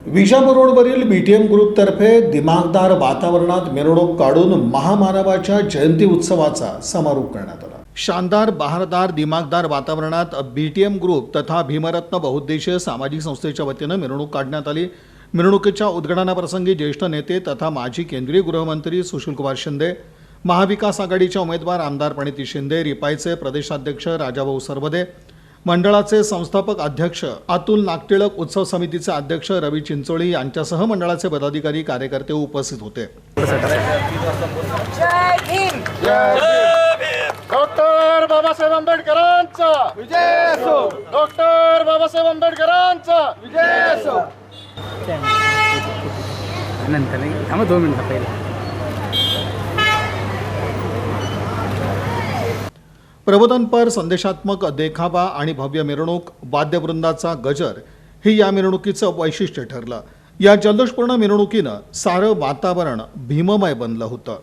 विजापूर रोडवरील बीटीएम ग्रुपतर्फे दिमागदार वातावरणात मिरवणूक काढून महामानवाच्या जयंती उत्सवाचा समारोप करण्यात आला. शानदार बहारदार दिमागदार वातावरणात बीटीएम ग्रुप तथा भीमरत्न बहुउद्देशीय सामाजिक संस्थेच्या वतीनं मिरवणूक काढण्यात आली. मिरवणुकीच्या उद्घाटनाप्रसंगी ज्येष्ठ नेते तथा माजी केंद्रीय गृहमंत्री सुशीलकुमार शिंदे महाविकास आघाडीच्या उमेदवार आमदार प्रणिती शिंदे रिपाईचे प्रदेशाध्यक्ष राजाभाऊ सरवदे मंडळाचे संस्थापक अध्यक्ष अतुल नागटिळक उत्सव समितीचे अध्यक्ष रवी चिंचोळी यांच्यासह मंडळाचे पदाधिकारी कार्यकर्ते उपस्थित होते. जय भीम! डॉक्टर बाबासाहेब आंबेडकरांचा! विजय असो! डॉक्टर बाबासाहेब आंबेडकरांचा! विजय असो! नंतर नाही थांबा दोन मिनिटं पहिला. प्रबोधनपर संदेशात्मक देखावा आणि भव्य मिरवणूक वाद्यवृंदाचा गजर हे या मिरवणुकीचं वैशिष्ट्य ठरलं. या जल्लोषपूर्ण मिरवणुकीनं सारं वातावरण भीममय बनलं होतं.